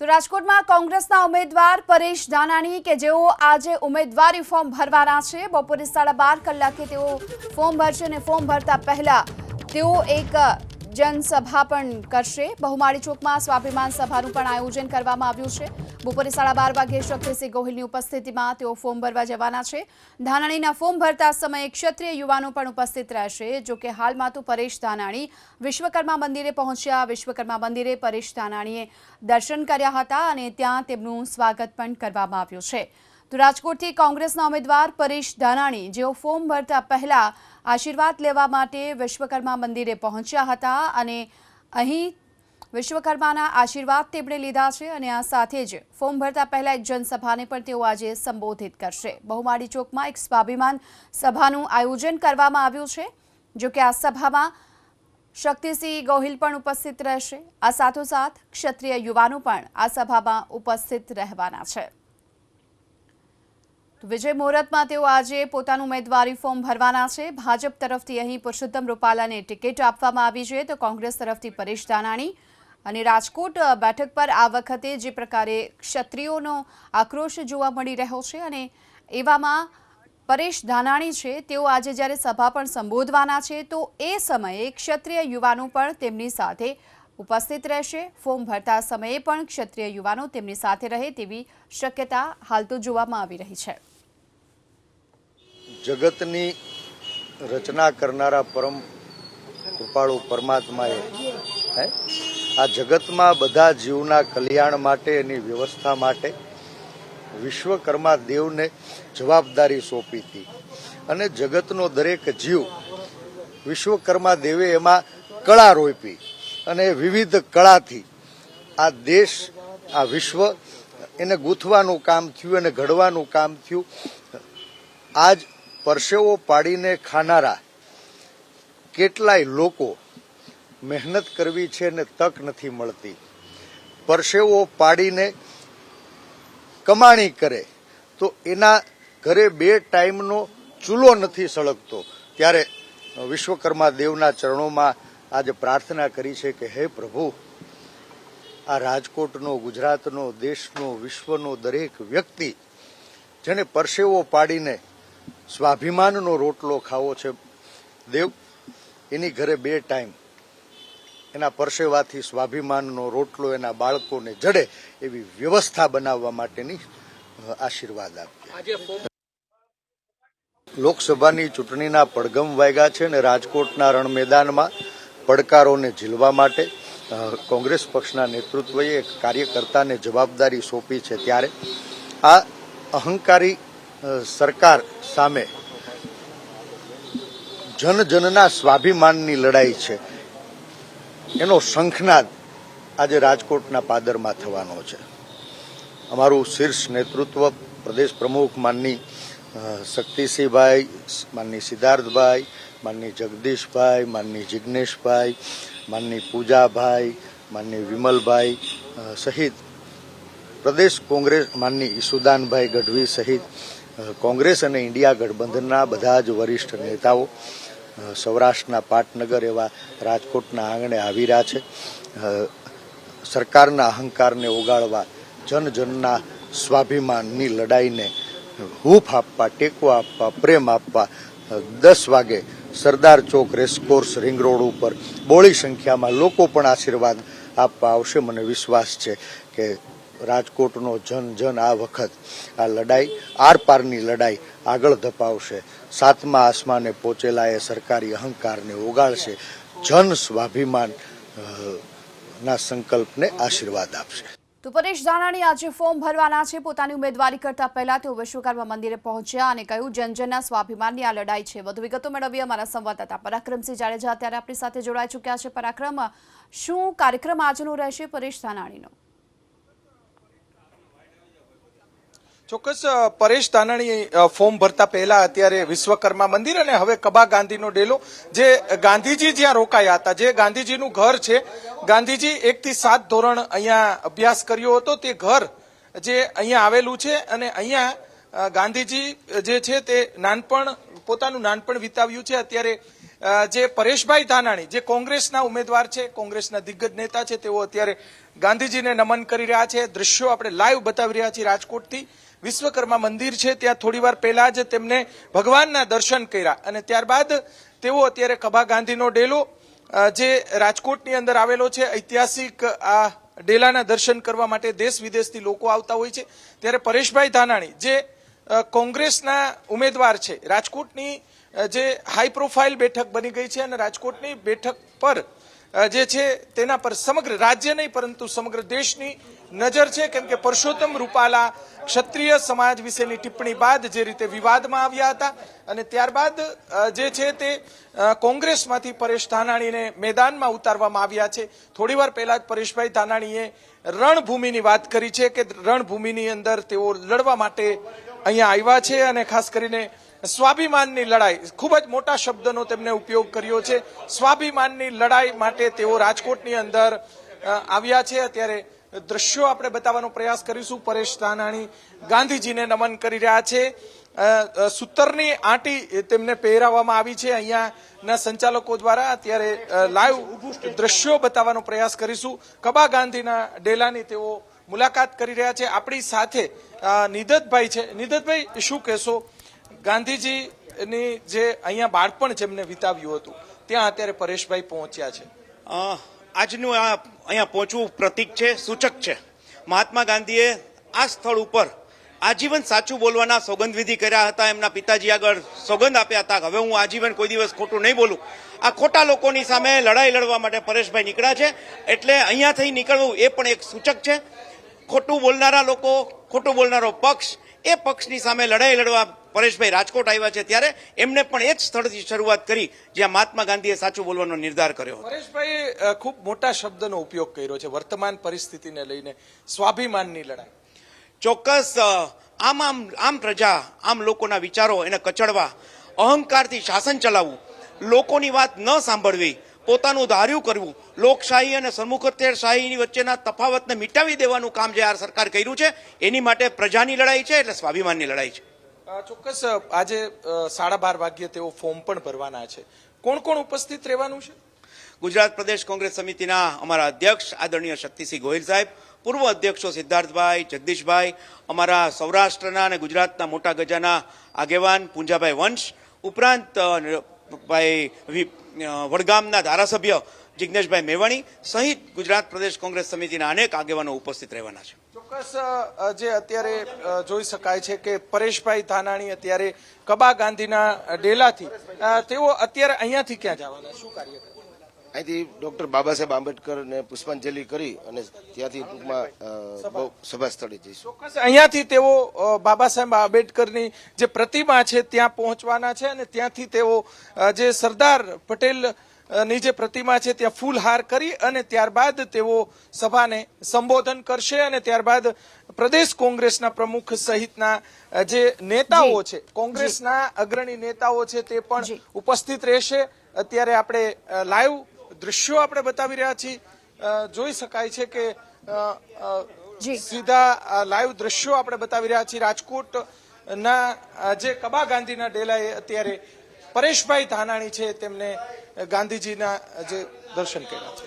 તો રાજકોટમાં કોંગ્રેસના ઉમેદવાર પરેશ ધાનાણી કે જેઓ આજે ઉમેદવારી ફોર્મ ભરવાના છે, બપોરે સાડા બાર કલાકે તેઓ ફોર્મ ભરશે અને ફોર્મ ભરતા પહેલા તેઓ એક જનસભા પણ કરશે. બહુમાળી ચોકમાં સ્વાભિમાન સભાનું પણ આયોજન કરવામાં આવ્યું છે. બપોરે સાડા બાર વાગે શક્તિસિંહ ગોહિલની ઉપસ્થિતિમાં તેઓ ફોર્મ ભરવા જવાના છે. ધાનાણીના ફોર્મ ભરતા સમયે ક્ષત્રિય યુવાનો પણ ઉપસ્થિત રહેશે. જો કે હાલમાં તો પરેશ ધાનાણી વિશ્વકર્મા મંદિરે પહોંચ્યા. વિશ્વકર્મા મંદિરે પરેશ ધાનાણીએ દર્શન કર્યા હતા અને ત્યાં તેમનું સ્વાગત પણ કરવામાં આવ્યું છે. તો રાજકોટથી કોંગ્રેસના ઉમેદવાર પરેશ ધાનાણી, જેઓ ફોર્મ ભરતા પહેલા આશીર્વાદ લેવા માટે વિશ્વકર્મા મંદિરે પહોંચ્યા હતા અને અહીં વિશ્વકર્માના આશીર્વાદ તેમણે લીધા છે અને આ સાથે જ ફોર્મ ભરતા પહેલા એક જનસભાને પણ તેઓ આજે સંબોધિત કરશે. બહુમાળી ચોકમાં એક સ્વાભિમાન સભાનું આયોજન કરવામાં આવ્યું છે, જો કે આ સભામાં શક્તિસિંહ ગોહિલ પણ ઉપસ્થિત રહેશે. આ સાથોસાથ ક્ષત્રિય યુવાનો પણ આ સભામાં ઉપસ્થિત રહેવાના છે. વિજય મુહૂર્તમાં તેઓ આજે પોતાનું ઉમેદવારી ફોર્મ ભરવાના છે. ભાજપ તરફથી અહીં પુરુષોત્તમ રૂપાલાને ટિકિટ આપવામાં આવી છે તો કોંગ્રેસ તરફથી પરેશ ધાનાણી અને રાજકોટ બેઠક પર આ વખતે જે પ્રકારે ક્ષત્રિયોનો આક્રોશ જોવા મળી રહ્યો છે અને એવામાં પરેશ ધાનાણી છે, તેઓ આજે જ્યારે સભા પણ સંબોધવાના છે તો એ સમયે ક્ષત્રિય યુવાનો પણ તેમની સાથે ઉપસ્થિત રહેશે. ફોર્મ ભરતા સમયે પણ ક્ષત્રિય યુવાનો તેમની સાથે રહે તેવી શક્યતા હાલ તો જોવામાં આવી રહી છે. જગતની રચના કરનારા પરમ કૃપાળુ પરમાત્માએ હે? આ જગતમાં બધા જીવના કલ્યાણ માટે એની વ્યવસ્થા માટે વિશ્વકર્મા દેવને જવાબદારી સોંપી હતી. અને જગતનો દરેક જીવ વિશ્વકર્મા દેવે એમાં કળા રોપી અને વિવિધ કળાથી આ દેશ, આ વિશ્વ એને ગૂંથવાનું કામ થયું અને ઘડવાનું કામ થયું. આજ પરસેવો પાડીને ખાનારા કેટલાય લોકો મહેનત કરવી છે ને તક નથી મળતી. પરસેવો પાડીને કમાણી કરે તો એના ઘરે બે ટાઈમનો ચૂલો નથી સળગતો. ત્યારે વિશ્વકર્મા દેવના ચરણોમાં આજે પ્રાર્થના કરી છે કે હે પ્રભુ, આ રાજકોટનો, ગુજરાતનો, દેશનો, વિશ્વનો દરેક વ્યક્તિ જેને પરસેવો પાડીને સ્વાભિમાનનો રોટલો ખાવો છે. દેવ એની ઘરે બે ટાઈમ એના પરસેવાથી સ્વાભિમાનનો રોટલો એના બાળકોને જડે એવી વ્યવસ્થા બનાવવા માટેની આશીર્વાદ આપીએ. લોકસભાની ચૂંટણીના પડગમ વાગ્યા છે અને રાજકોટના રણમેદાનમાં પડકારોને ઝીલવા માટે કોંગ્રેસ પક્ષના નેતૃત્વએ એક કાર્યકર્તાને જવાબદારી સોંપી છે ત્યારે. આ અહંકારી સરકાર સામે જનજનના સ્વાભિમાનની લડાઈ છે. એનો શંખનાદ આજે રાજકોટના પાદરમાં થવાનો છે. અમારું શીર્ષ નેતૃત્વ પ્રદેશ પ્રમુખ માનની શક્તિસિંહભાઈ, માનની સિદ્ધાર્થભાઈ, માનની જગદીશભાઈ, માનની જિજ્ઞેશભાઈ માનની પૂજાભાઈ, માનની વિમલભાઈ સહિત પ્રદેશ કોંગ્રેસ, માનની ઈસુદાનભાઈ ગઢવી સહિત કોંગ્રેસ અને ઇન્ડિયા ગઠબંધનના બધા જ વરિષ્ઠ નેતાઓ સૌરાષ્ટ્રના પાટનગર એવા રાજકોટના આંગણે આવી રહ્યા છે. સરકારના અહંકારને ઓગાળવા, જનજનના સ્વાભિમાનની લડાઈને હૂફ આપવા, ટેકો આપવા, પ્રેમ આપવા દસ વાગે Sardar Chowk racecourse ring road ઉપર બોળી સંખ્યામાં લોકો પણ આશીર્વાદ આપવા આવશે. મને વિશ્વાસ છે કે રાજકોટનો જન જન આ વખત આ લડાઈ આરપારની લડાઈ આગળ ધપાવશે. સાતમા આસમાને પહોંચેલા એ સરકારી અહંકારને ઓગાળશે. જન સ્વાભિમાન ના સંકલ્પને આશીર્વાદ આપશે. તો પરેશ ધાનાણી આજે ફોર્મ ભરવાના છે. પોતાની ઉમેદવારી કરતા પહેલા તેઓ વિશ્વકર્મા મંદિરે પહોંચ્યા અને કહ્યું જનજનના સ્વાભિમાનની આ લડાઈ છે. વધુ વિગતો મેળવીએ અમારા સંવાદદાતા પરાક્રમસિંહ જાડેજા અત્યારે આપણી સાથે જોડાઈ ચૂક્યા છે. પરાક્રમ, શું કાર્યક્રમ આજનો રહેશે પરેશ ધાનાણીનો ચોક્કસ પરેશ તાનાણી ફોર્મ ભરતા પહેલા અત્યારે વિશ્વકર્મા મંદિર અને હવે કબા ગાંધીનો ડેલો, જે ગાંધીજી જ્યાં રોકાયા હતા, જે ગાંધીજીનું ઘર છે, ગાંધીજી એકથી સાત ધોરણ અહીંયા અભ્યાસ કર્યો હતો, તે ઘર જે અહીંયા આવેલું છે અને અહીંયા ગાંધીજી જે છે તે નાનપણ, પોતાનું નાનપણ વિતાવ્યું છે. અત્યારે જે પરેશભાઈ ધાનાણી, જે કોંગ્રેસના ઉમેદવાર છે, કોંગ્રેસના દિગ્ગજ નેતા છે, તેઓ અત્યારે ગાંધીજીને નમન કરી રહ્યા છે. દ્રશ્યો આપણે લાઈવ બતાવી રહ્યા છીએ રાજકોટથી. વિશ્વકર્મા મંદિર છે, ત્યાં થોડી વાર પહેલા જ તેમને ભગવાનના દર્શન કર્યા. અને ત્યારબાદ તેઓ અત્યારે કભા ગાંધીનો ડેલો જે રાજકોટની અંદર આવેલો છે, ઐતિહાસિક આ ડેલાના દર્શન કરવા માટે દેશ વિદેશથી લોકો આવતા હોય છે. ત્યારે પરેશભાઈ ધાનાણી, જે કોંગ્રેસના ઉમેદવાર છે, રાજકોટની જે હાઈ પ્રોફાઇલ બેઠક બની ગઈ છે અને રાજકોટની બેઠક પર જે છે, તેના પર સમગ્ર રાજ્ય નહીં, પરંતુ સમગ્ર દેશની નજર છે, કેમ કે પરસોત્તમ રૂપાલા ક્ષત્રિય સમાજ વિશેની ટિપ્પણી બાદ જે રીતે વિવાદમાં આવ્યા હતા અને ત્યારબાદ જે છે તે કોંગ્રેસમાંથી પરેશ ધાનાણીને મેદાનમાં ઉતારવામાં આવ્યા છે. થોડીવાર પહેલા જ પરેશભાઈ ધાનાણીએ રણભૂમિની વાત કરી છે કે રણભૂમિની અંદર તેઓ લડવા માટે અહીંયા આવ્યા છે અને ખાસ કરીને સ્વાભિમાનની લડાઈ, ખૂબ જ મોટા શબ્દનો તેમણે ઉપયોગ કર્યો છે. સ્વાભિમાનની લડાઈ માટે તેઓ રાજકોટની અંદર આવ્યા છે. અત્યારે દ્રશ્યો આપણે બતાવવાનો પ્રયાસ કરીશું. પરેશ ધાનાણી ગાંધીજીને નમન કરી રહ્યા છે. સૂતરની આંટી તેમને પહેરાવવામાં આવી છે. અહીંયાના સંચાલકો દ્વારા અત્યારે લાઈવ દ્રશ્યો બતાવવાનો પ્રયાસ કરીશું. કબા ગાંધીના ડેલાની તેઓ મુલાકાત કરી રહ્યા છે. આપણી સાથે નિધતભાઈ છે. નિદતભાઈ, શું કહેશો? ગાંધીજીની જે અહીંયા બાળપણ જેમને વિતાવ્યું હતું, ત્યાં અત્યારે પરેશભાઈ પહોંચ્યા છે. આજનું આ અહીંયા પહોંચવું પ્રતીક છે, સૂચક છે. મહાત્મા ગાંધીએ આ સ્થળ ઉપર આજીવન સાચું બોલવાના સોગંદવિધિ કર્યા હતા, એમના પિતાજી આગળ સોગંદ આપ્યા હતા હવે હું આજીવન કોઈ દિવસ ખોટું નહીં બોલું. આ ખોટા લોકોની સામે લડાઈ લડવા માટે પરેશભાઈ નીકળ્યા છે, એટલે અહીંયાથી નીકળવું એ પણ એક સૂચક છે. ખોટું બોલનારા લોકો, ખોટું બોલનારો પક્ષ એ પક્ષની સામે લડાઈ લડવા પરેશભાઈ રાજકોટ આવ્યા છે ત્યારે એમને પણ એ જ સ્થળથી શરૂઆત કરી જ્યાં મહાત્મા ગાંધીએ સાચું બોલવાનો નિર્ધાર કર્યો પરેશભાઈ ખૂબ મોટા શબ્દનો ઉપયોગ કર્યો છે વર્તમાન પરિસ્થિતિને લઈને સ્વાભિમાનની લડાઈ. ચોક્કસ આમ આમ આમ પ્રજા આમ લોકોના વિચારો એને કચડવા અહંકારથી શાસન ચલાવવું લોકોની વાત ન સાંભળવી પોતાનું ધાર્યું કરવું. લોકશાહી અને સન્મુખત્યારશાહીની વચ્ચેના તફાવતને મિટાવી દેવાનું કામ જે આ સરકાર કર્યું છે એની માટે પ્રજાની લડાઈ છે એટલે સ્વાભિમાનની લડાઈ છે. ચોક્કસ આજે સાડા બાર વાગ્યે તેઓ ફોર્મ પણ ભરવાના છે. કોણ કોણ ઉપસ્થિત રહેવાનું છે? ગુજરાત પ્રદેશ કોંગ્રેસ સમિતિના અમારા અધ્યક્ષ આદરણીય શક્તિસિંહ ગોહિલ સાહેબ પૂર્વ અધ્યક્ષો સિદ્ધાર્થભાઈ જગદીશભાઈ અમારા સૌરાષ્ટ્રના અને ગુજરાતના મોટા ગજાના આગેવાન પૂંજાભાઈ વંશ ઉપરાંત ભાઈ વડગામના ધારાસભ્ય જિજ્ઞેશભાઈ મેવાણી સહિત ગુજરાત પ્રદેશ કોંગ્રેસ સમિતિના અનેક આગેવાનો ઉપસ્થિત રહેવાના છે ચોક્કસ જે અત્યારે જોઈ શકાય છે કે પરેશભાઈ ધાનાણી અત્યારે કબા ગાંધીના ડેલાથી તેઓ અત્યારે અહીંયાથી ક્યાં જવાના શું કાર્ય? અહીંથી ડોક્ટર બાબા સાહેબ આંબેડકરને પુષ્પાંજલિ કરી અને ત્યાંથી ટૂંકમાં બહુ સભા સ્થળે જઈશું. ચોક્કસ અહીંયાથી તેઓ બાબા સાહેબ આંબેડકરની જે પ્રતિમા છે ત્યાં પહોંચવાના છે અને ત્યાંથી તેઓ જે સરદાર પટેલની જે પ્રતિમા છે ત્યાં ફૂલહાર કરી અને ત્યારબાદ તેઓ સભાને સંબોધન કરશે અને ત્યારબાદ પ્રદેશ કોંગ્રેસના પ્રમુખ સહિતના જે નેતાઓ છે કોંગ્રેસના અગ્રણી નેતાઓ છે તે પણ ઉપસ્થિત રહેશે. અત્યારે આપણે લાઈવ દૃશ્યો આપણે બતાવી રહ્યા છીએ. જોઈ શકાય છે કે સીધા લાઈવ દ્રશ્યો આપણે બતાવી રહ્યા છીએ. રાજકોટ ના જે કબા ગાંધીના ડેલાએ અત્યારે પરેશભાઈ ધાનાણી છે તેમને ગાંધીજીના જે દર્શન કર્યા છે.